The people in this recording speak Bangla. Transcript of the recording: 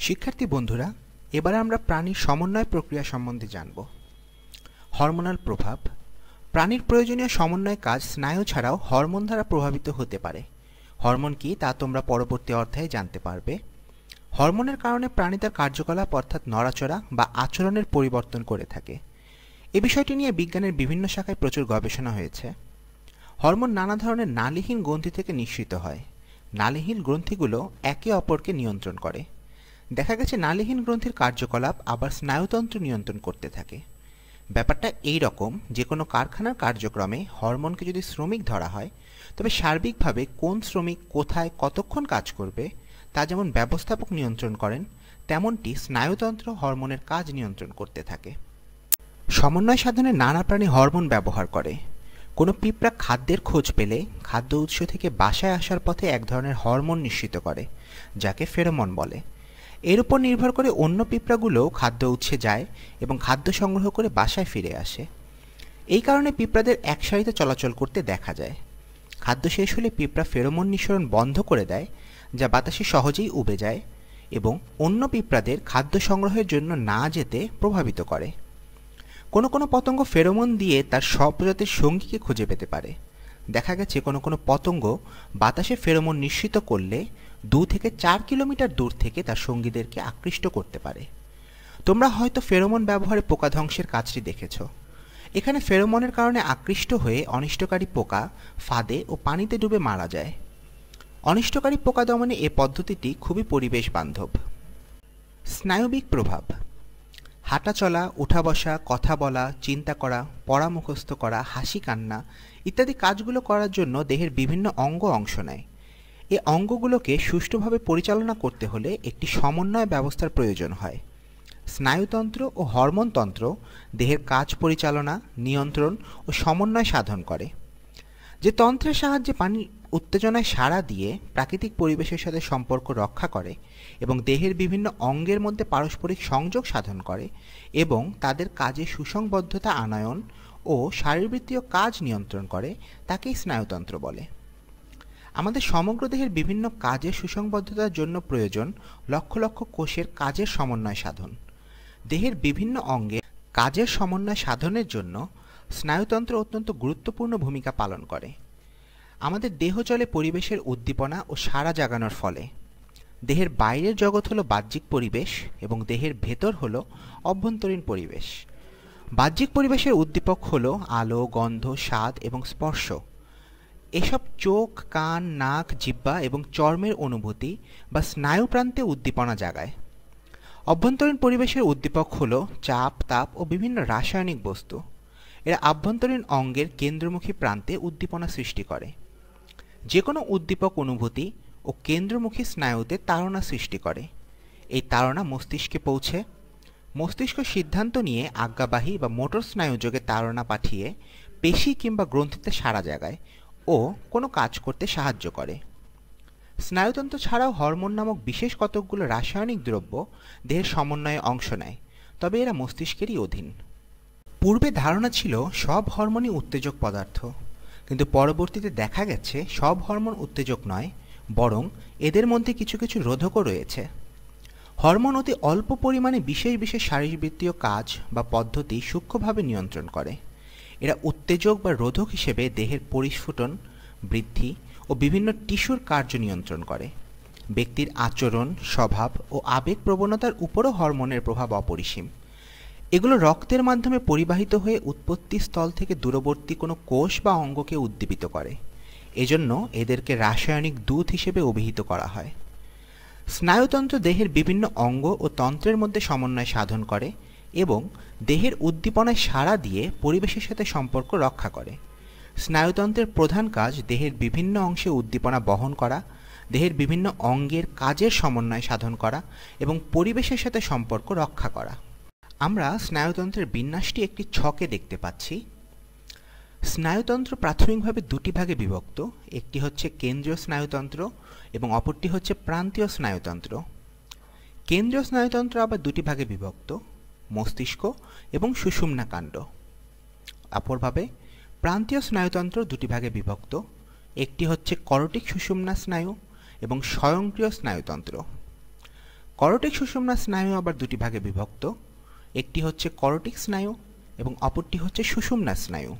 শিক্ষার্থী বন্ধুরা, এবার আমরা প্রাণীর সমন্বয় প্রক্রিয়া সম্বন্ধে জানব। হরমোনাল প্রভাব। প্রাণীর প্রয়োজনীয় সমন্বয় কাজ স্নায়ু ছাড়াও হরমোন দ্বারা প্রভাবিত হতে পারে। হরমোন কি, তা তোমরা পরবর্তী অধ্যায়ে জানতে পারবে। হরমোনের কারণে প্রাণী তার কার্যকলাপ অর্থাৎ নড়াচড়া বা আচরণের পরিবর্তন করে থাকে। এ বিষয়টি নিয়ে বিজ্ঞানের বিভিন্ন শাখায় প্রচুর গবেষণা হয়েছে। হরমোন নানা ধরনের নালীহীন গ্রন্থি থেকে নিঃসৃত হয়। নালীহীন গ্রন্থিগুলো একে অপরকে নিয়ন্ত্রণ করে। দেখা গেছে নালীহীন গ্রন্থির কার্যকলাপ আবার স্নায়ুতন্ত্র নিয়ন্ত্রণ করতে থাকে। ব্যাপারটা এই রকম, যে কোনো কারখানার কার্যক্রমে হরমোনকে যদি শ্রমিক ধরা হয়, তবে সার্বিকভাবে কোন শ্রমিক কোথায় কতক্ষণ কাজ করবে, তা যেমন ব্যবস্থাপক নিয়ন্ত্রণ করেন, তেমনটি স্নায়ুতন্ত্র হরমোনের কাজ নিয়ন্ত্রণ করতে থাকে। সমন্বয় সাধনে নানা প্রাণী হরমোন ব্যবহার করে। কোনো পিঁপড়া খাদ্যের খোঁজ পেলে খাদ্য উৎস থেকে বাসায় আসার পথে এক ধরনের হরমোন নিশ্চিত করে, যাকে ফেরোমন বলে। এর উপর নির্ভর করে অন্য পিঁপড়াগুলোও খাদ্য উৎসে যায় এবং খাদ্য সংগ্রহ করে বাসায় ফিরে আসে। এই কারণে পিঁপড়াদের এক সারিতে চলাচল করতে দেখা যায়। খাদ্য শেষ হলে পিঁপড়া ফেরোমন নিঃসরণ বন্ধ করে দেয়, যা বাতাসে সহজেই উবে যায় এবং অন্য পিঁপড়াদের খাদ্য সংগ্রহের জন্য না যেতে প্রভাবিত করে। কোনো কোনো পতঙ্গ ফেরোমন দিয়ে তার সব স্বপ্রজাতির সঙ্গীকে খুঁজে পেতে পারে। দেখা গেছে কোনো কোনো পতঙ্গ বাতাসে ফেরোমন নিশ্চিত করলে দু থেকে চার কিলোমিটার দূর থেকে তার সঙ্গীদেরকে আকৃষ্ট করতে পারে। তোমরা হয়তো ফেরোমন ব্যবহারে পোকা ধ্বংসের কাজটি দেখেছ। এখানে ফেরোমনের কারণে আকৃষ্ট হয়ে অনিষ্টকারী পোকা ফাঁদে ও পানিতে ডুবে মারা যায়। অনিষ্টকারী পোকা দমনে এ পদ্ধতিটি খুবই পরিবেশ বান্ধব। স্নায়বিক প্রভাব। হাঁটা চলা, উঠা বসা, কথা বলা, চিন্তা করা পড়া মুখস্থ করা, হাসি কান্না ইত্যাদি কাজগুলো করার জন্য দেহের বিভিন্ন অঙ্গ অংশ নেয়। এ অঙ্গগুলোকে সুষ্ঠুভাবে পরিচালনা করতে হলে একটি সমন্বয় ব্যবস্থার প্রয়োজন হয়। স্নায়ুতন্ত্র ও হরমোনতন্ত্র দেহের কাজ পরিচালনা, নিয়ন্ত্রণ ও সমন্বয় সাধন করে। যে তন্ত্রের সাহায্যে পানি উত্তেজনায় সাড়া দিয়ে প্রাকৃতিক পরিবেশের সাথে সম্পর্ক রক্ষা করে এবং দেহের বিভিন্ন অঙ্গের মধ্যে পারস্পরিক সংযোগ সাধন করে এবং তাদের কাজে সুসংবদ্ধতা আনয়ন ও শারীরবৃত্তীয় কাজ নিয়ন্ত্রণ করে, তাকেই স্নায়ুতন্ত্র বলে। আমাদের সমগ্র দেহের বিভিন্ন কাজের সুসংবদ্ধতার জন্য প্রয়োজন লক্ষ লক্ষ কোষের কাজের সমন্বয় সাধন। দেহের বিভিন্ন অঙ্গে কাজের সমন্বয় সাধনের জন্য স্নায়ুতন্ত্র অত্যন্ত গুরুত্বপূর্ণ ভূমিকা পালন করে। আমাদের দেহ চলে পরিবেশের উদ্দীপনা ও সাড়া জাগানোর ফলে। দেহের বাইরের জগৎ হলো বাহ্যিক পরিবেশ এবং দেহের ভেতর হলো অভ্যন্তরীণ পরিবেশ। বাহ্যিক পরিবেশের উদ্দীপক হলো আলো, গন্ধ, স্বাদ এবং স্পর্শ। এসব চোখ, কান, নাক জিব্বা এবং চর্মের অনুভূতি বা স্নায়ু প্রান্তে উদ্দীপনা জাগায়। অভ্যন্তরীণ পরিবেশের উদ্দীপক হল চাপ, তাপ ও বিভিন্ন রাসায়নিক বস্তু। এরা আভ্যন্তরীণ অঙ্গের কেন্দ্রমুখী প্রান্তে উদ্দীপনা সৃষ্টি করে। যে কোনো উদ্দীপক অনুভূতি ও কেন্দ্রমুখী স্নায়ুতে তাড়না সৃষ্টি করে। এই তাড়না মস্তিষ্কে পৌঁছে। মস্তিষ্ক সিদ্ধান্ত নিয়ে আজ্ঞাবাহী বা মোটর স্নায়ুযোগে তাড়না পাঠিয়ে পেশি কিংবা গ্রন্থিতে সারা জাগায় ও কোনো কাজ করতে সাহায্য করে। স্নায়ুতন্ত্র ছাড়াও হরমোন নামক বিশেষ কতকগুলো রাসায়নিক দ্রব্য দেহের সমন্বয়ে অংশ নেয়, তবে এরা মস্তিষ্কেরই অধীন। পূর্বে ধারণা ছিল সব হরমোনই উত্তেজক পদার্থ, কিন্তু পরবর্তীতে দেখা গেছে সব হরমোন উত্তেজক নয়, বরং এদের মধ্যে কিছু কিছু রোধকও রয়েছে। হরমোন অতি অল্প পরিমাণে বিশেষ বিশেষ শারীরবৃত্তীয় কাজ বা পদ্ধতি সূক্ষ্মভাবে নিয়ন্ত্রণ করে। এরা উত্তেজক বা রোধক হিসেবে দেহের পরিস্ফুটন, বৃদ্ধি ও বিভিন্ন টিস্যুর কার্য নিয়ন্ত্রণ করে। ব্যক্তির আচরণ, স্বভাব ও আবেগ প্রবণতার উপরও হরমোনের প্রভাব অপরিসীম। এগুলো রক্তের মাধ্যমে পরিবাহিত হয়ে উৎপত্তি স্থল থেকে দূরবর্তী কোনো কোষ বা অঙ্গকে উদ্দীপিত করে। এজন্য এদেরকে রাসায়নিক দূত হিসেবে অভিহিত করা হয়। স্নায়ুতন্ত্র দেহের বিভিন্ন অঙ্গ ও তন্ত্রের মধ্যে সমন্বয় সাধন করে। এবং দেহের উদ্দীপনায় সাড়া দিয়ে পরিবেশের সাথে সম্পর্ক রক্ষা করে। স্নায়ুতন্ত্রের প্রধান কাজ দেহের বিভিন্ন অংশে উদ্দীপনা বহন করা, দেহের বিভিন্ন অঙ্গের কাজের সমন্বয় সাধন করা এবং পরিবেশের সাথে সম্পর্ক রক্ষা করা। আমরা স্নায়ুতন্ত্রের বিন্যাসটি একটি ছকে দেখতে পাচ্ছি। স্নায়ুতন্ত্র প্রাথমিকভাবে দুটি ভাগে বিভক্ত, একটি হচ্ছে কেন্দ্রীয় স্নায়ুতন্ত্র এবং অপরটি হচ্ছে প্রান্তীয় স্নায়ুতন্ত্র। কেন্দ্রীয় স্নায়ুতন্ত্র আবার দুটি ভাগে বিভক্ত মস্তিষ্ক এবং সুষুম্না কাণ্ড। অপরভাবে, প্রান্তীয় স্নায়ুতন্ত্র দুটি ভাগে বিভক্ত। একটি হচ্ছে করটিক সুষুম্না স্নায়ু এবং স্বয়ংক্রিয় স্নায়ুতন্ত্র। করটিক সুষুম্না স্নায়ু আবার দুটি ভাগে বিভক্ত। একটি হচ্ছে করটিক স্নায়ু এবং অপরটি হচ্ছে সুষুম্না স্নায়ু।